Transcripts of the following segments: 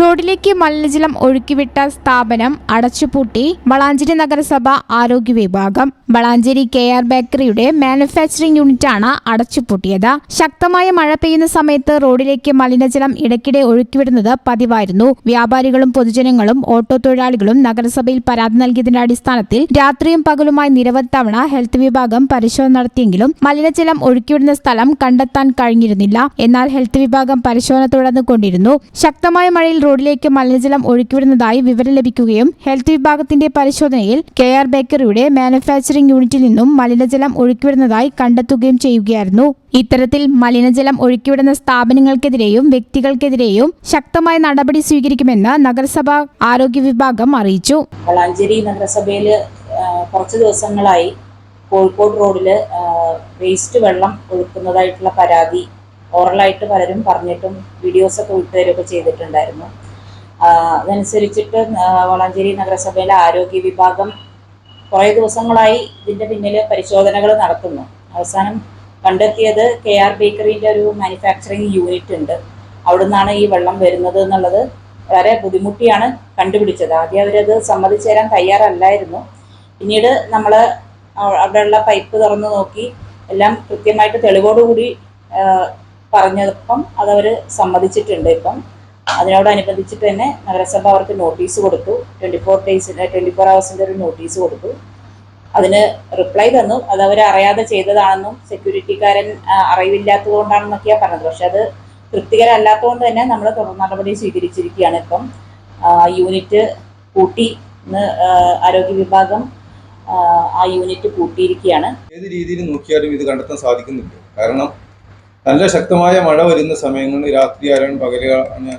റോഡിലേക്ക് മലിനജലം ഒഴുക്കിവിട്ട സ്ഥാപനം അടച്ചുപൂട്ടി വളാഞ്ചേരി നഗരസഭ ആരോഗ്യ വിഭാഗം. വളാഞ്ചേരി കെ ആർ ബേക്കറിയുടെ മാനുഫാക്ചറിംഗ് യൂണിറ്റാണ് അടച്ചുപൂട്ടിയത്. ശക്തമായ മഴ പെയ്യുന്ന സമയത്ത് റോഡിലേക്ക് മലിനജലം ഇടയ്ക്കിടെ ഒഴുക്കിവിടുന്നത് പതിവായിരുന്നു. വ്യാപാരികളും പൊതുജനങ്ങളും ഓട്ടോ തൊഴിലാളികളും നഗരസഭയിൽ പരാതി നൽകിയതിന്റെ അടിസ്ഥാനത്തിൽ രാത്രിയും പകലുമായി നിരവധി തവണ ഹെൽത്ത് വിഭാഗം പരിശോധന നടത്തിയെങ്കിലും മലിനജലം ഒഴുക്കിവിടുന്ന സ്ഥലം കണ്ടെത്താൻ കഴിഞ്ഞിരുന്നില്ല. എന്നാൽ ഹെൽത്ത് വിഭാഗം പരിശോധന തുടർന്നുകൊണ്ടിരുന്നു. ശക്തമായ മഴയിൽ റോഡിലേക്ക് മലിനജലം ഒഴുക്കിവിടുന്നതായി വിവരം ലഭിക്കുകയും ഹെൽത്ത് വിഭാഗത്തിന്റെ പരിശോധനയിൽ കെ ആർ ബേക്കറിയുടെ മാനുഫാക്ചറിംഗ് യൂണിറ്റിൽ നിന്നും മലിനജലം ഒഴുക്കിവിടുന്നതായി കണ്ടെത്തുകയും ചെയ്യുകയായിരുന്നു. ഇത്തരത്തിൽ മലിനജലം ഒഴുക്കിവിടുന്ന സ്ഥാപനങ്ങൾക്കെതിരെയും വ്യക്തികൾക്കെതിരെയും ശക്തമായ നടപടി സ്വീകരിക്കുമെന്ന് നഗരസഭ ആരോഗ്യ വിഭാഗം അറിയിച്ചു. വളാഞ്ചേരി നഗരസഭയിൽ കുറച്ച് ദിവസങ്ങളായി കോഴിക്കോട് റോഡിൽ വേസ്റ്റ് വെള്ളം ഒഴുക്കുന്നതായിട്ടുള്ള പരാതി ഓറലായിട്ട് പലരും പറഞ്ഞിട്ടും വീഡിയോസ് ഒക്കെ വിട്ടുതരുകയൊക്കെ ചെയ്തിട്ടുണ്ടായിരുന്നു. അതനുസരിച്ചിട്ട് വളാഞ്ചേരി നഗരസഭയിലെ ആരോഗ്യ വിഭാഗം കുറേ ദിവസങ്ങളായി ഇതിന്റെ പിന്നിൽ പരിശോധനകൾ നടത്തുന്നു അവസാനം കണ്ടെത്തിയത് കെ ആർ ബേക്കറിന്റെ ഒരു മാനുഫാക്ചറിങ് യൂണിറ്റ് ഉണ്ട്. അവിടെ നിന്നാണ് ഈ വെള്ളം വരുന്നത് എന്നുള്ളത് വളരെ ബുദ്ധിമുട്ടിയാണ് കണ്ടുപിടിച്ചത്. ആദ്യം അവരത് സമ്മതിച്ചു തരാൻ തയ്യാറല്ലായിരുന്നു. പിന്നീട് നമ്മൾ അവിടെയുള്ള പൈപ്പ് തുറന്നു നോക്കി എല്ലാം കൃത്യമായിട്ട് തെളിവോടുകൂടി പറഞ്ഞപ്പം അതവർ സമ്മതിച്ചിട്ടുണ്ട് ഇപ്പം. അതിനോടനുബന്ധിച്ചിട്ട് തന്നെ നഗരസഭ അവർക്ക് നോട്ടീസ് കൊടുത്തു. ട്വന്റി ഫോർ ഡേയ്സിന്റെ ട്വന്റി ഫോർ ഹവേഴ്സിന്റെ ഒരു നോട്ടീസ് കൊടുത്തു. അതിന് റിപ്ലൈ തന്നു. അത് അവർ അറിയാതെ ചെയ്തതാണെന്നും സെക്യൂരിറ്റിക്കാരൻ അറിവില്ലാത്തത് അറിവില്ലാത്തതുകൊണ്ടാണെന്നൊക്കെയാണ് പറഞ്ഞത്. പക്ഷെ അത് തൃപ്തികരമല്ലാത്തതുകൊണ്ട് തന്നെ നമ്മൾ തുടർ നടപടി സ്വീകരിച്ചിരിക്കുകയാണ് ഇപ്പം. യൂണിറ്റ് കൂട്ടി ആരോഗ്യ വിഭാഗം ആ യൂണിറ്റ് കൂട്ടിയിരിക്കുകയാണ്. ഏത് രീതിയിൽ നോക്കിയാലും ഇത് കണ്ടെത്താൻ സാധിക്കുന്നില്ല. കാരണം നല്ല ശക്തമായ മഴ വരുന്ന സമയങ്ങളിൽ രാത്രി ആരാണ് പകല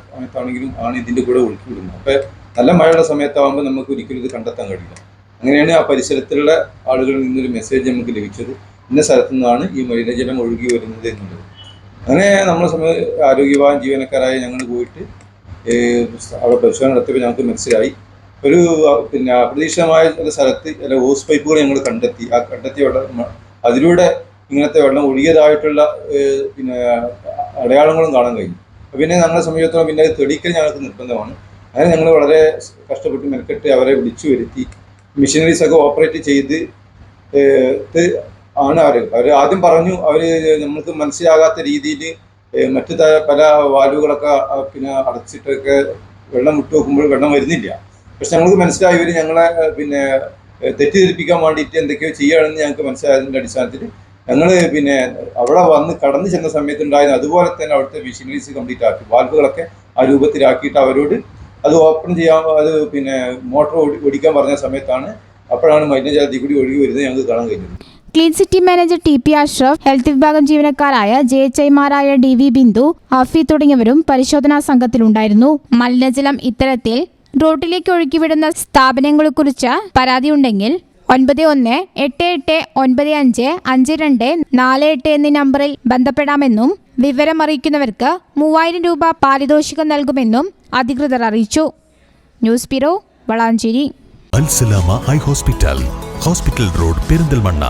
സമയത്താണെങ്കിലും ആണ് ഇതിന്റെ കൂടെ ഒഴുക്കി വിടുന്നത്. അപ്പൊ നല്ല മഴയുള്ള സമയത്താവുമ്പോൾ നമുക്ക് ഒരിക്കലും ഇത് കണ്ടെത്താൻ കഴിയില്ല. അങ്ങനെയാണ് ആ പരിസരത്തിലുള്ള ആളുകളിൽ നിന്നൊരു മെസ്സേജ് നമുക്ക് ലഭിച്ചത്. ഇന്ന സ്ഥലത്തു നിന്നാണ് ഈ മലിനജലം ഒഴുകി വരുന്നത് എന്നുള്ളത്. അങ്ങനെ നമ്മളെ സമയ ആരോഗ്യവാൻ ജീവനക്കാരായ ഞങ്ങൾ പോയിട്ട് അവിടെ പരിശോധന നടത്തിയപ്പോൾ ഞങ്ങൾക്ക് മനസ്സിലായി. ഒരു പിന്നെ അപ്രതീക്ഷിതമായ സ്ഥലത്ത് അല്ല ഹോസ് പൈപ്പുകൾ ഞങ്ങൾ കണ്ടെത്തി. ആ കണ്ടെത്തിയ അതിലൂടെ ഇങ്ങനത്തെ വെള്ളം ഒഴുകിയതായിട്ടുള്ള പിന്നെ അടയാളങ്ങളും കാണാൻ അപ്പൊ പിന്നെ ഞങ്ങളെ സംബന്ധിച്ചിടത്തോളം പിന്നെ അത് തെളിയിക്കൽ ഞങ്ങൾക്ക് നിർബന്ധമാണ്. അങ്ങനെ ഞങ്ങൾ വളരെ കഷ്ടപ്പെട്ട് മെനക്കെട്ട് അവരെ വിളിച്ചു വരുത്തി മെഷീനറീസ് ഒക്കെ ഓപ്പറേറ്റ് ചെയ്ത് ആണ് അവർ അവർ ആദ്യം പറഞ്ഞു അവർ നമ്മൾക്ക് മനസ്സിലാകാത്ത രീതിയിൽ മറ്റു പല വാൽവുകളൊക്കെ ആ, പിന്നെ അടച്ചിട്ടൊക്കെ വെള്ളം വിട്ടു നോക്കുമ്പോൾ വെള്ളം വരുന്നില്ല. പക്ഷെ ഞങ്ങൾക്ക് മനസ്സിലായി ഇവർ ഞങ്ങളെ പിന്നെ തെറ്റിദ്ധരിപ്പിക്കാൻ വേണ്ടിയിട്ട് എന്തൊക്കെയോ ചെയ്യുകയാണെന്ന് ഞങ്ങൾക്ക് മനസ്സിലായതിന്റെ അടിസ്ഥാനത്തിൽ ഞങ്ങൾ പിന്നെ അവിടെ വന്ന് കടന്നു ചെന്ന സമയത്ത് ഉണ്ടായിരുന്ന അതുപോലെ തന്നെ അവിടുത്തെ മെഷീനറീസ് കംപ്ലീറ്റ് ആക്കി. വാൽവുകളൊക്കെ ആ രൂപത്തിലാക്കിയിട്ട് അവരോട് അത് ഓപ്പൺ ചെയ്യാൻ അത് പിന്നെ മോട്ടോർ ഓടിക്കാൻ പറഞ്ഞ സമയത്താണ് അപ്പോഴാണ് മലിനജലത്തിൽ കൂടി ഒഴുകി വരുന്നത് ഞങ്ങൾക്ക് കാണാൻ കഴിഞ്ഞത്. Clean city manager T P Ashraf health വിഭാഗം ജീവനക്കാരായ ജെ എച്ച് ഐമാരായ ഡി വി ബിന്ദു ഹഫി തുടങ്ങിയവരും പരിശോധനാ സംഘത്തിലുണ്ടായിരുന്നു മലിനജലം ഇത്തരത്തിൽ റോഡിലേക്ക് ഒഴുക്കിവിടുന്ന സ്ഥാപനങ്ങളെക്കുറിച്ച് പരാതിയുണ്ടെങ്കിൽ ഒൻപത് ഒന്ന് എട്ട് എട്ട് ഒൻപത് അഞ്ച് അഞ്ച് രണ്ട് നാല് എട്ട് എന്നീ നമ്പറിൽ ബന്ധപ്പെടാമെന്നും വിവരമറിയിക്കുന്നവർക്ക് മൂവായിരം രൂപ പാരിതോഷികം നൽകുമെന്നും അധികൃതർ അറിയിച്ചു. News bureau Valanchery. Hospital. Hospital road Perinthalmanna.